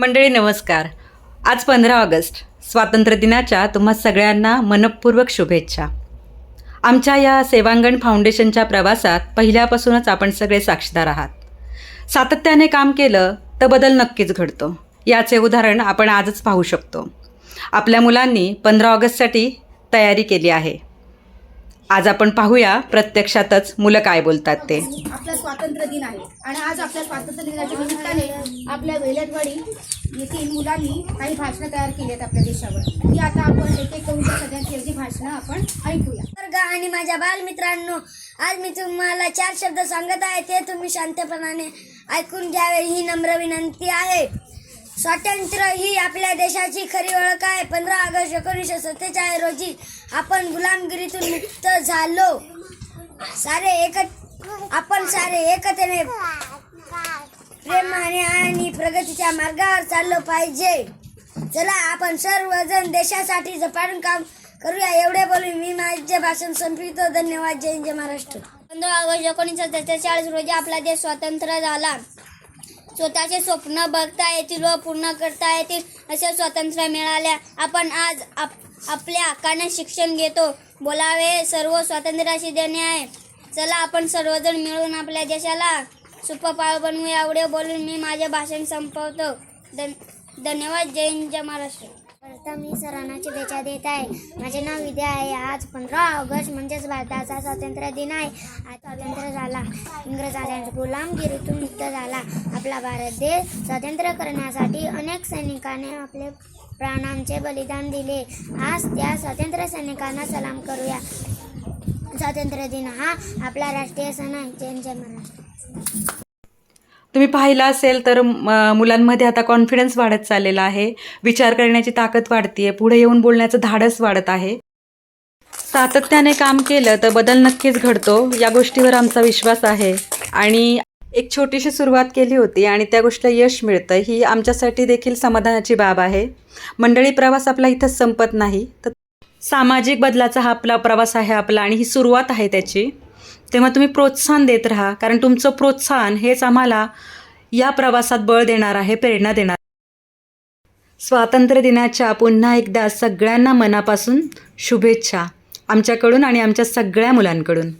मंडळी नमस्कार. आज पंधरा ऑगस्ट. स्वातंत्र्य दिनाच्या तुम्हा सगळ्यांना मनपूर्वक शुभेच्छा. आमच्या या सेवांगण फाउंडेशनच्या प्रवासात पहिल्यापासूनच आपण सगळे साक्षीदार आहात. सातत्याने काम केलं तर बदल नक्कीच घडतो. याचे उदाहरण आपण आजच पाहू शकतो. आपल्या मुलांनी पंधरा ऑगस्टसाठी तयारी केली आहे. आज आपण पाहूया प्रत्यक्षातच मुलं काय बोलतात ते. आपला स्वातंत्र्य दिन आहे. आणि आज आपल्या स्वातंत्र्य दिनाच्या निमित्ताने आपल्या वेलटवाडी येथील मुलांनी काही भाषणं तयार केली आहेत आपल्या देशावर. ती आता आपण एक एक करून सगळ्यांची अगदी भाषणं आपण ऐकूया. वर्ग आणि माझ्या बालमित्रांनो आज मी तुम्हाला चार शब्द सांगत आहे ते तुम्ही शांतपणाने ऐकून घ्यावे ही नम्र विनंती आहे. स्वातंत्र्य ही आपल्या देशाची खरी ओळख आहे. पंधरा ऑगस्ट एकोणीसशे सत्तेचाळीस रोजी आपण गुलामगिरीतून मुक्त झालो. सारे एक आपण सारे एकतेने प्रेमाने आणि प्रगतीच्या मार्गावर चाललो पाहिजे. चला आपण सर्वजण देशासाठी जपाडून काम करूया. एवढे बोलून मी माझे भाषण संपवितो. धन्यवाद. जय जय महाराष्ट्र. पंधरा ऑगस्ट एकोणीसशे सत्तेचाळीस रोजी आपला देश स्वतंत्र झाला. स्वतःचे स्वप्न बघता येतील व पूर्ण करता येतील असे स्वातंत्र्य मिळाल्या. आपण आज आप आपल्या हक्काने शिक्षण घेतो. बोलावे सर्व स्वातंत्र्याशी देणे आहे. चला आपण सर्वजण मिळून आपल्या देशाला सुपपाळ बनवूया. एवढे बोलून मी माझे भाषण संपवतो. धन धन्यवाद. जय हिंद जय महाराष्ट्र. प्रथम मी सरांना शुभेच्छा देत आहे. माझे नाव विद्या आहे. आज पंधरा ऑगस्ट म्हणजेच भारताचा स्वातंत्र्य दिन आहे. आज स्वातंत्र्य झाला. इंग्रजांच्या गुलामगिरीतून मुक्त झाला. आपला भारत देश स्वातंत्र्य करण्यासाठी अनेक सैनिकांनी आपले प्राणांचे बलिदान दिले. आज त्या स्वातंत्र्य सैनिकांना सलाम करूया. स्वातंत्र्य दिन हा आपला राष्ट्रीय सण आहे. जय जय महाराष्ट्र. तुम्ही पाहिलं असेल तर मुलांमध्ये आता कॉन्फिडन्स वाढत चाललेला आहे. विचार करण्याची ताकद वाढतीये. पुढे येऊन बोलण्याचं धाडस वाढत आहे. सातत्याने काम केलं तर बदल नक्कीच घडतो. या गोष्टीवर आमचा विश्वास आहे. आणि एक छोटीशी सुरुवात केली होती आणि त्या गोष्टीला यश मिळतं. ही आमच्यासाठी देखील समाधानाची बाब आहे. मंडळी प्रवास आपला इथंच संपत नाही. तर सामाजिक बदलाचा हा आपला प्रवास आहे आपला आणि ही सुरुवात आहे त्याची. तेव्हा तुम्ही प्रोत्साहन देत राहा कारण तुमचं प्रोत्साहन हेच आम्हाला या प्रवासात बळ देणार आहे प्रेरणा देणार स्वातंत्र्य दिनाच्या पुन्हा एकदा सगळ्यांना मनापासून शुभेच्छा आमच्याकडून आणि आमच्या सगळ्या मुलांकडून.